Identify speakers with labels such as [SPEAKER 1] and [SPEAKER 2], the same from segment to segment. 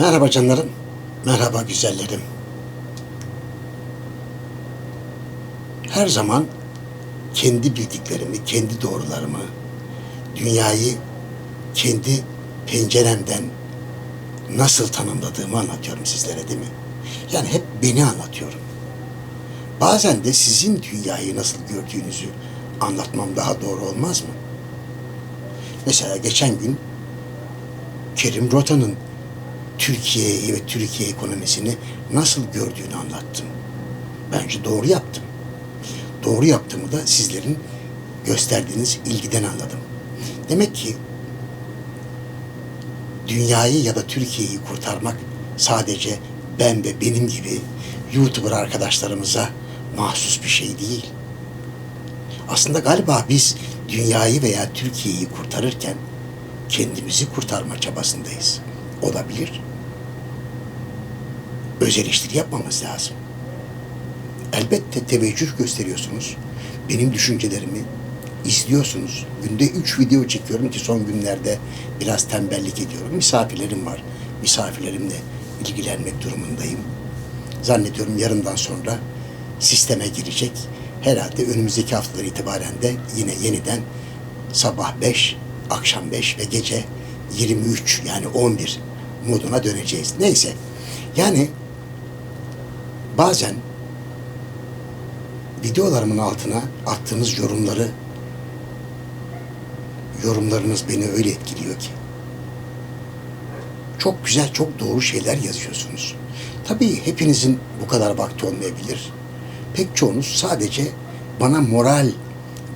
[SPEAKER 1] Merhaba canlarım, merhaba güzellerim. Her zaman kendi bildiklerimi, kendi doğrularımı, dünyayı kendi penceremden nasıl tanımladığımı anlatıyorum sizlere değil mi? Yani hep beni anlatıyorum. Bazen de sizin dünyayı nasıl gördüğünüzü anlatmam daha doğru olmaz mı? Mesela geçen gün Kerim Rota'nın Türkiye'yi ve Türkiye ekonomisini nasıl gördüğünü anlattım. Bence doğru yaptım. Doğru yaptığımı da sizlerin gösterdiğiniz ilgiden anladım. Demek ki dünyayı ya da Türkiye'yi kurtarmak sadece ben ve benim gibi YouTuber arkadaşlarımıza mahsus bir şey değil. Aslında galiba biz dünyayı veya Türkiye'yi kurtarırken kendimizi kurtarma çabasındayız. Olabilir. Öz eleştiri yapmamız lazım. Elbette teveccüh gösteriyorsunuz. Benim düşüncelerimi izliyorsunuz. Günde üç video çekiyorum ki son günlerde biraz tembellik ediyorum. Misafirlerim var. Misafirlerimle ilgilenmek durumundayım. Zannediyorum yarından sonra sisteme girecek. Herhalde önümüzdeki haftalar itibaren de yine yeniden sabah 5, akşam 5 ve gece 23 yani 11 moduna döneceğiz. Neyse. Yani bazen videolarımın altına attığınız yorumları yorumlarınız beni öyle etkiliyor ki. Çok güzel, çok doğru şeyler yazıyorsunuz. Tabii hepinizin bu kadar vakti olmayabilir. Pek çoğunuz sadece bana moral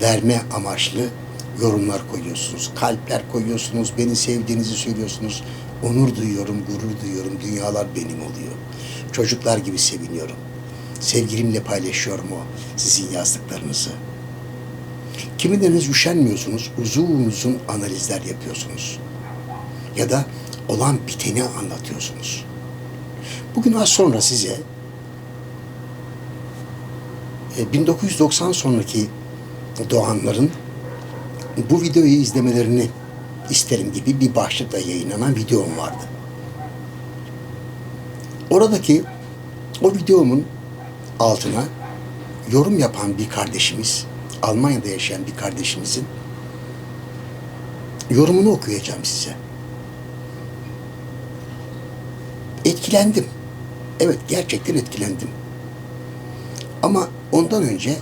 [SPEAKER 1] verme amaçlı yorumlar koyuyorsunuz. Kalpler koyuyorsunuz, beni sevdiğinizi söylüyorsunuz. Onur duyuyorum, gurur duyuyorum, dünyalar benim oluyor. Çocuklar gibi seviniyorum. Sevgilimle paylaşıyorum o sizin yazdıklarınızı. Kimileriniz üşenmiyorsunuz, uzun uzun analizler yapıyorsunuz. Ya da olan biteni anlatıyorsunuz. Bugün az sonra size e, 1990 sonraki doğanların bu videoyu izlemelerini isterim gibi bir başlıkla yayınlanan videom vardı. Oradaki o videomun altına yorum yapan bir kardeşimiz, Almanya'da yaşayan bir kardeşimizin yorumunu okuyacağım size. Etkilendim. Evet gerçekten etkilendim. Ama ondan önce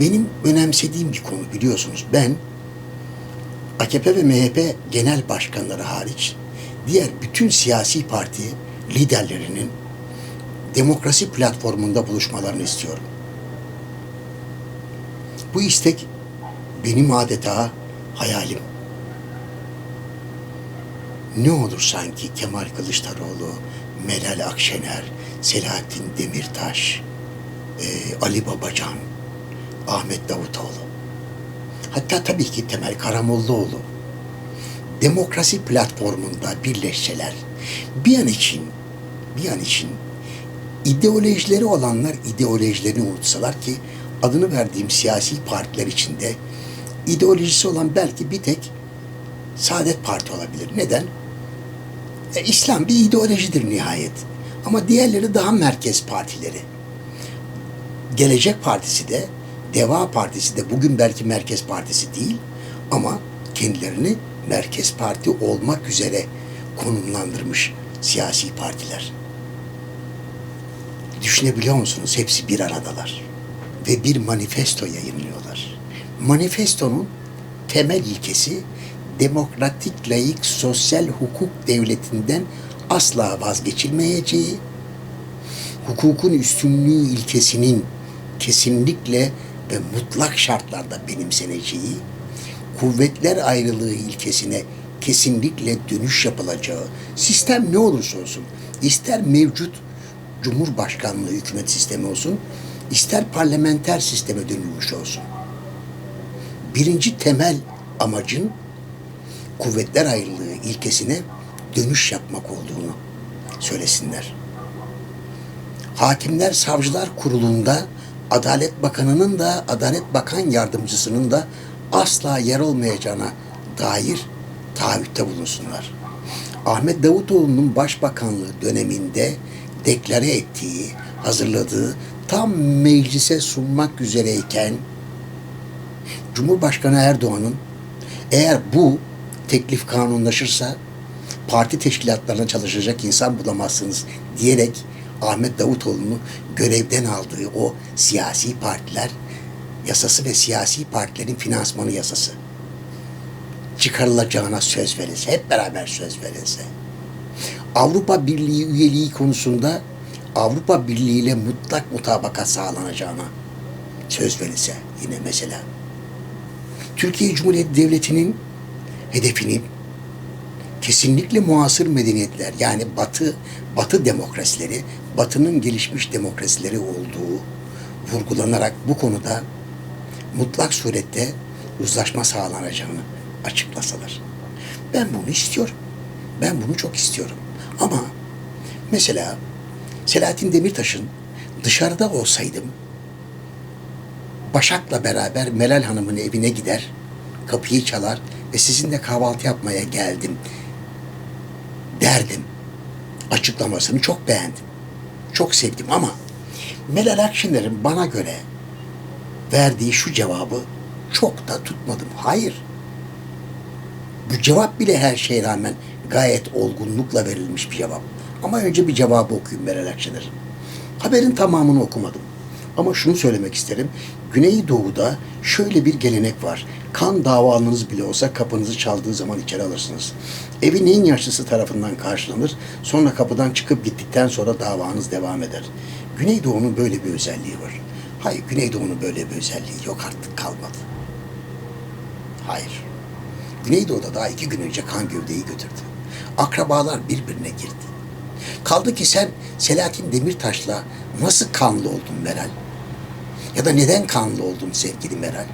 [SPEAKER 1] benim önemsediğim bir konu biliyorsunuz. Ben AKP ve MHP genel başkanları hariç diğer bütün siyasi parti liderlerinin demokrasi platformunda buluşmalarını istiyorum. Bu istek benim adeta hayalim. Ne olur sanki Kemal Kılıçdaroğlu, Meral Akşener, Selahattin Demirtaş, e, Ali Babacan, Ahmet Davutoğlu. Hatta tabii ki Temel Karamollaoğlu. Demokrasi platformunda birleşseler bir an için, bir an için ideolojileri olanlar ideolojilerini unutsalar ki adını verdiğim siyasi partiler içinde ideolojisi olan belki bir tek Saadet Parti olabilir. Neden? E, İslam bir ideolojidir nihayet. Ama diğerleri daha merkez partileri. Gelecek Partisi de, Deva Partisi de bugün belki merkez partisi değil ama kendilerini merkez parti olmak üzere konumlandırmış siyasi partiler. Düşünebiliyor musunuz? Hepsi bir aradalar. Ve bir manifesto yayınlıyorlar. Manifestonun temel ilkesi demokratik, layık, sosyal hukuk devletinden asla vazgeçilmeyeceği, hukukun üstünlüğü ilkesinin kesinlikle ve mutlak şartlarda benimseneceği, kuvvetler ayrılığı ilkesine kesinlikle dönüş yapılacağı, sistem ne olursa olsun, ister mevcut Cumhurbaşkanlığı hükümet sistemi olsun, ister parlamenter sisteme dönülmüş olsun. Birinci temel amacın kuvvetler ayrılığı ilkesine dönüş yapmak olduğunu söylesinler. Hakimler Savcılar Kurulu'nda Adalet Bakanı'nın da Adalet Bakan Yardımcısının da asla yer olmayacağına dair taahhütte bulunsunlar. Ahmet Davutoğlu'nun başbakanlığı döneminde deklare ettiği, hazırladığı tam meclise sunmak üzereyken Cumhurbaşkanı Erdoğan'ın eğer bu teklif kanunlaşırsa parti teşkilatlarına çalışacak insan bulamazsınız diyerek Ahmet Davutoğlu'nu görevden aldığı o siyasi partiler yasası ve siyasi partilerin finansmanı yasası çıkarılacağına söz verilse, hep beraber söz verilse. Avrupa Birliği üyeliği konusunda Avrupa Birliği ile mutlak mutabakat sağlanacağına söz verilse yine mesela. Türkiye Cumhuriyeti Devleti'nin hedefinin kesinlikle muasır medeniyetler yani batı batı demokrasileri, batının gelişmiş demokrasileri olduğu vurgulanarak bu konuda mutlak surette uzlaşma sağlanacağını açıklasalar. Ben bunu istiyorum. Ben bunu çok istiyorum. Ama mesela Selahattin Demirtaş'ın dışarıda olsaydım Başak'la beraber Melal Hanım'ın evine gider, kapıyı çalar ve sizinle kahvaltı yapmaya geldim derdim. Açıklamasını çok beğendim. Çok sevdim ama Melal Akşener'in bana göre verdiği şu cevabı çok da tutmadım. Hayır. Bu cevap bile her şeye rağmen gayet olgunlukla verilmiş bir cevap. Ama önce bir cevabı okuyayım Meral Akşener'in. Haberin tamamını okumadım. Ama şunu söylemek isterim. Güneydoğu'da şöyle bir gelenek var. Kan davanız bile olsa kapınızı çaldığı zaman içeri alırsınız. Evin en yaşlısı tarafından karşılanır. Sonra kapıdan çıkıp gittikten sonra davanız devam eder. Güneydoğu'nun böyle bir özelliği var. Hayır, Güneydoğu'nun böyle bir özelliği yok artık kalmadı. Hayır. Güneydoğu'da daha iki gün önce kan gövdeyi götürdü. Akrabalar birbirine girdi. Kaldı ki sen Selahattin Demirtaş'la nasıl kanlı oldun Meral? Ya da neden kanlı oldun sevgili Meral?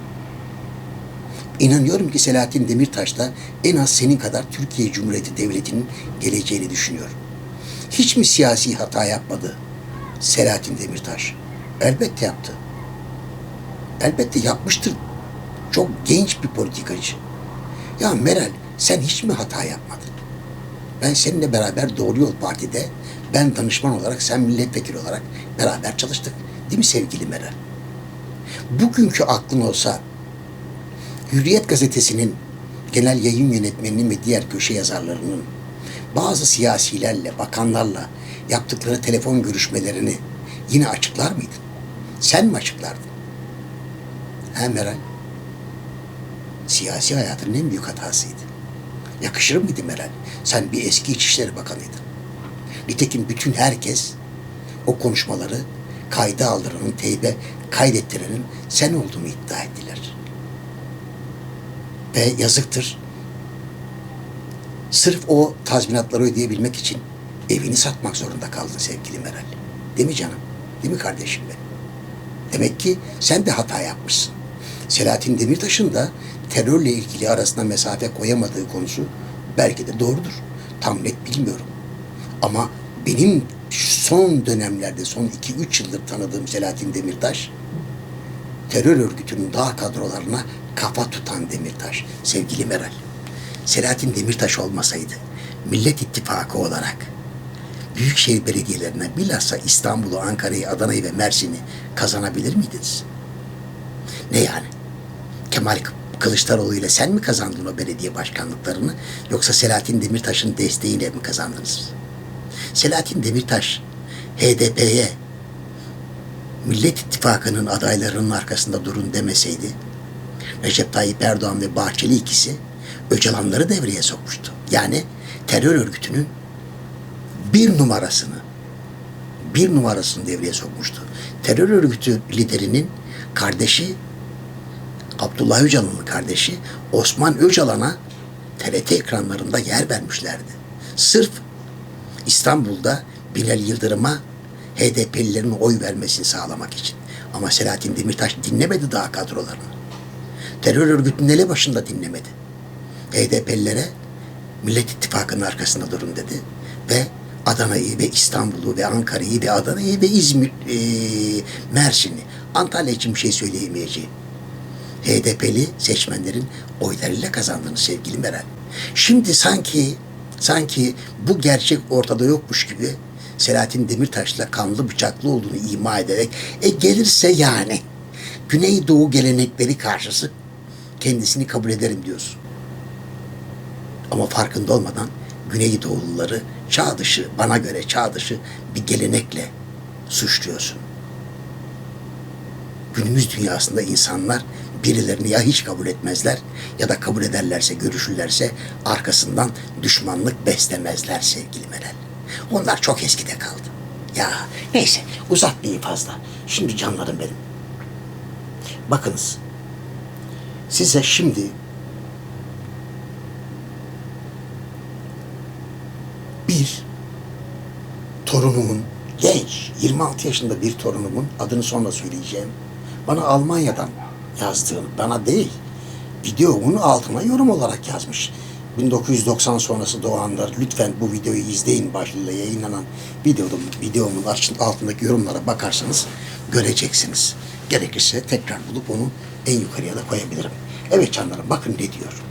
[SPEAKER 1] İnanıyorum ki Selahattin Demirtaş da en az senin kadar Türkiye Cumhuriyeti Devleti'nin geleceğini düşünüyor. Hiç mi siyasi hata yapmadı Selahattin Demirtaş? Elbette yaptı. Elbette yapmıştır. Çok genç bir politikacı. Ya Meral sen hiç mi hata yapmadın? Ben seninle beraber Doğru Yol Parti'de ben danışman olarak sen milletvekili olarak beraber çalıştık. Değil mi sevgili Meral? Bugünkü aklın olsa Hürriyet gazetesinin genel yayın yönetmeninin ve diğer köşe yazarlarının bazı siyasilerle, bakanlarla yaptıkları telefon görüşmelerini yine açıklar mıydın? Sen mi açıklardın? He Meral? Siyasi hayatının en büyük hatasıydı. Yakışır mıydı Meral? Sen bir eski İçişleri Bakanıydın. Nitekim bütün herkes o konuşmaları kayda aldıranın, teybe kaydettirenin sen olduğunu iddia ettiler. Ve yazıktır. Sırf o tazminatları ödeyebilmek için evini satmak zorunda kaldın sevgili Meral. Değil mi canım? Değil mi kardeşim benim? Demek ki sen de hata yapmışsın. Selahattin Demirtaş'ın da terörle ilgili arasına mesafe koyamadığı konusu belki de doğrudur. Tam net bilmiyorum. Ama benim son dönemlerde, son 2-3 yıldır tanıdığım Selahattin Demirtaş, terör örgütünün dağ kadrolarına kafa tutan Demirtaş, sevgili Meral. Selahattin Demirtaş olmasaydı, Millet İttifakı olarak büyükşehir belediyelerine bilhassa İstanbul'u, Ankara'yı, Adana'yı ve Mersin'i kazanabilir miydiniz? Ne yani? Kemal Kılıçdaroğlu ile sen mi kazandın o belediye başkanlıklarını yoksa Selahattin Demirtaş'ın desteğiyle mi kazandınız? Selahattin Demirtaş HDP'ye Millet İttifakı'nın adaylarının arkasında durun demeseydi Recep Tayyip Erdoğan ve Bahçeli ikisi Öcalanları devreye sokmuştu. Yani terör örgütünün bir numarasını bir numarasını devreye sokmuştu. Terör örgütü liderinin kardeşi Abdullah Öcalan'ın kardeşi Osman Öcalan'a TRT ekranlarında yer vermişlerdi. Sırf İstanbul'da Binali Yıldırım'a HDP'lilerin oy vermesini sağlamak için. Ama Selahattin Demirtaş dinlemedi daha kadrolarını. Terör örgütünün ele başında dinlemedi. HDP'lilere Millet İttifakı'nın arkasında durun dedi. Ve Adana'yı ve İstanbul'u ve Ankara'yı ve Adana'yı ve İzmir, e, Mersin'i, Antalya için bir şey söyleyemeyeceğim. HDP'li seçmenlerin oylarıyla kazandığını sevgili Meral. Şimdi sanki Sanki bu gerçek ortada yokmuş gibi Selahattin Demirtaş'la kanlı bıçaklı olduğunu ima ederek e gelirse yani Güneydoğu gelenekleri karşısı kendisini kabul ederim diyorsun. Ama farkında olmadan Güneydoğuluları çağ dışı, bana göre çağ dışı bir gelenekle suçluyorsun. Günümüz dünyasında insanlar birilerini ya hiç kabul etmezler ya da kabul ederlerse, görüşürlerse arkasından düşmanlık beslemezler sevgili Meral. Onlar çok eskide kaldı. Ya neyse uzatmayayım fazla. Şimdi canlarım benim. Bakınız. Size şimdi bir torunumun genç 26 yaşında bir torunumun adını sonra söyleyeceğim. Bana Almanya'dan yazdığını bana değil videomun altına yorum olarak yazmış. 1990 sonrası doğanlar lütfen bu videoyu izleyin başlığıyla yayınlanan videomun, videomun altındaki yorumlara bakarsanız göreceksiniz. Gerekirse tekrar bulup onu en yukarıya da koyabilirim. Evet canlarım bakın ne diyor.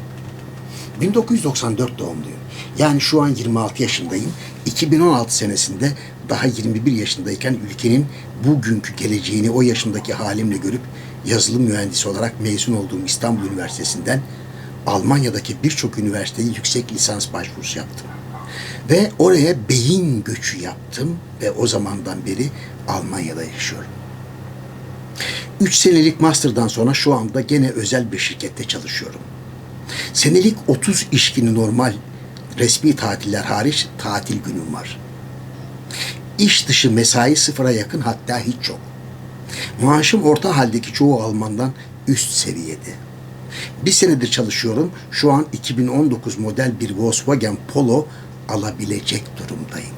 [SPEAKER 1] 1994 doğumluyum. Yani şu an 26 yaşındayım. 2016 senesinde daha 21 yaşındayken ülkenin bugünkü geleceğini o yaşındaki halimle görüp yazılım mühendisi olarak mezun olduğum İstanbul Üniversitesi'nden Almanya'daki birçok üniversiteye yüksek lisans başvurusu yaptım. Ve oraya beyin göçü yaptım ve o zamandan beri Almanya'da yaşıyorum. 3 senelik master'dan sonra şu anda gene özel bir şirkette çalışıyorum. Senelik 30 iş günü normal resmi tatiller hariç tatil günüm var. İş dışı mesai sıfıra yakın hatta hiç yok. Maaşım orta haldeki çoğu Almandan üst seviyede. Bir senedir çalışıyorum. Şu an 2019 model bir Volkswagen Polo alabilecek durumdayım.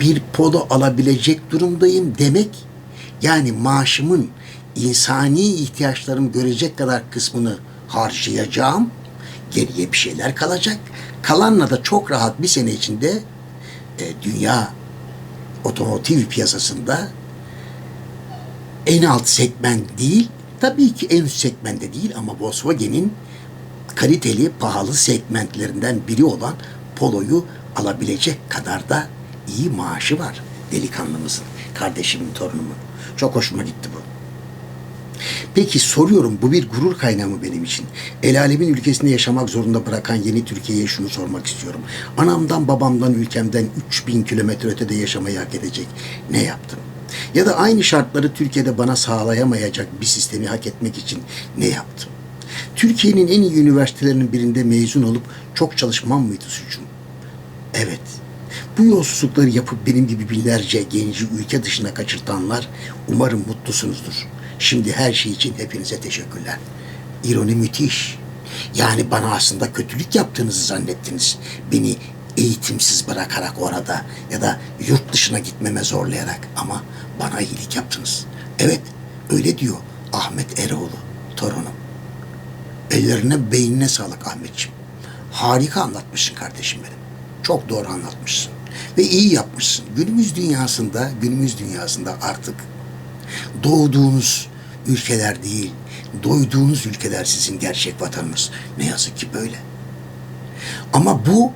[SPEAKER 1] Bir Polo alabilecek durumdayım demek yani maaşımın insani ihtiyaçlarımı görecek kadar kısmını harcayacağım. Geriye bir şeyler kalacak. Kalanla da çok rahat bir sene içinde e, dünya otomotiv piyasasında en alt segment değil, tabii ki en üst segmentte değil ama Volkswagen'in kaliteli, pahalı segmentlerinden biri olan Polo'yu alabilecek kadar da iyi maaşı var delikanlımızın, kardeşimin, torunumun. Çok hoşuma gitti bu. Peki soruyorum bu bir gurur kaynağı mı benim için? El alemin ülkesinde yaşamak zorunda bırakan yeni Türkiye'ye şunu sormak istiyorum. Anamdan babamdan ülkemden 3000 kilometre ötede yaşamayı hak edecek ne yaptım? Ya da aynı şartları Türkiye'de bana sağlayamayacak bir sistemi hak etmek için ne yaptım? Türkiye'nin en iyi üniversitelerinin birinde mezun olup çok çalışmam mıydı suçum? Evet. Bu yolsuzlukları yapıp benim gibi binlerce genci ülke dışına kaçırtanlar umarım mutlusunuzdur. Şimdi her şey için hepinize teşekkürler. İroni müthiş. Yani bana aslında kötülük yaptığınızı zannettiniz. Beni eğitimsiz bırakarak orada ya da yurt dışına gitmeme zorlayarak ama bana iyilik yaptınız. Evet öyle diyor Ahmet Eroğlu torunum. Ellerine beynine sağlık Ahmetciğim. Harika anlatmışsın kardeşim benim. Çok doğru anlatmışsın. Ve iyi yapmışsın. Günümüz dünyasında, günümüz dünyasında artık doğduğunuz ülkeler değil, doyduğunuz ülkeler sizin gerçek vatanınız. Ne yazık ki böyle. Ama bu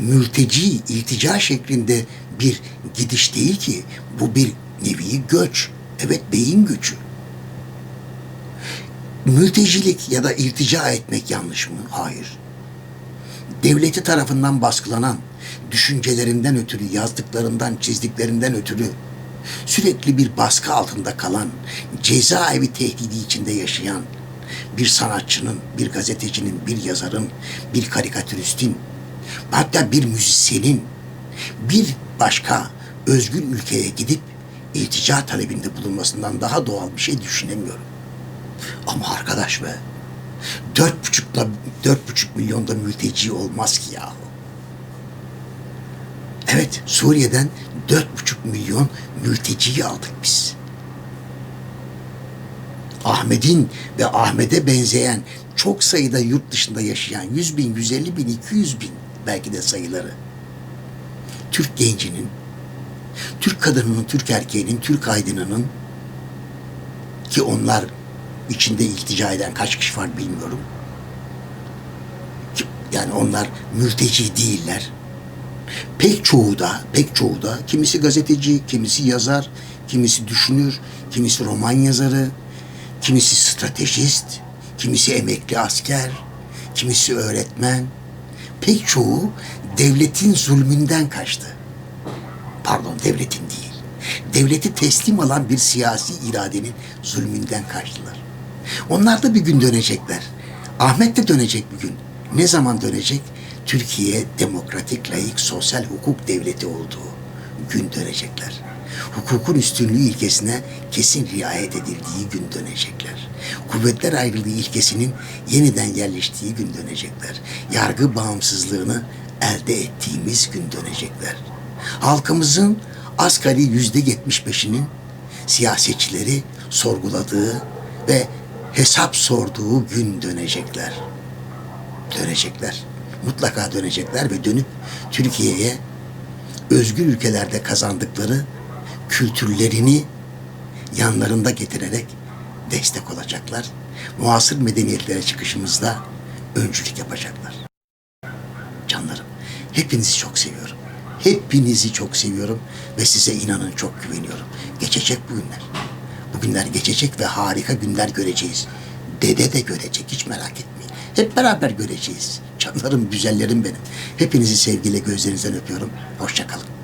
[SPEAKER 1] mülteci, iltica şeklinde bir gidiş değil ki. Bu bir nevi göç. Evet beyin göçü. Mültecilik ya da iltica etmek yanlış mı? Hayır. Devleti tarafından baskılanan, düşüncelerinden ötürü, yazdıklarından, çizdiklerinden ötürü sürekli bir baskı altında kalan, cezaevi tehdidi içinde yaşayan bir sanatçının, bir gazetecinin, bir yazarın, bir karikatüristin, hatta bir müzisyenin bir başka özgür ülkeye gidip iltica talebinde bulunmasından daha doğal bir şey düşünemiyorum. Ama arkadaş be, dört buçukla dört buçuk milyonda mülteci olmaz ki yahu. Evet, Suriye'den dört buçuk milyon mülteciyi aldık biz. Ahmet'in ve Ahmet'e benzeyen çok sayıda yurt dışında yaşayan 100 bin, 150 bin, 200 bin belki de sayıları. Türk gencinin, Türk kadınının, Türk erkeğinin, Türk aydınının ki onlar içinde iltica eden kaç kişi var bilmiyorum. Yani onlar mülteci değiller. Pek çoğu da, pek çoğu da kimisi gazeteci, kimisi yazar, kimisi düşünür, kimisi roman yazarı, kimisi stratejist, kimisi emekli asker, kimisi öğretmen. Pek çoğu devletin zulmünden kaçtı. Pardon devletin değil. Devleti teslim alan bir siyasi iradenin zulmünden kaçtılar. Onlar da bir gün dönecekler. Ahmet de dönecek bir gün. Ne zaman dönecek? Türkiye demokratik, layık, sosyal hukuk devleti olduğu gün dönecekler. Hukukun üstünlüğü ilkesine kesin riayet edildiği gün dönecekler. Kuvvetler ayrılığı ilkesinin yeniden yerleştiği gün dönecekler. Yargı bağımsızlığını elde ettiğimiz gün dönecekler. Halkımızın asgari yüzde yetmiş beşinin siyasetçileri sorguladığı ve hesap sorduğu gün dönecekler. Dönecekler. Mutlaka dönecekler ve dönüp Türkiye'ye özgür ülkelerde kazandıkları kültürlerini yanlarında getirerek destek olacaklar. Muasır medeniyetlere çıkışımızda öncülük yapacaklar. Canlarım, hepinizi çok seviyorum. Hepinizi çok seviyorum ve size inanın çok güveniyorum. Geçecek bu günler. Bu günler geçecek ve harika günler göreceğiz. Dede de görecek, hiç merak etmeyin. Hep beraber göreceğiz. Canlarım, güzellerim benim. Hepinizi sevgiyle gözlerinizden öpüyorum. Hoşça kalın.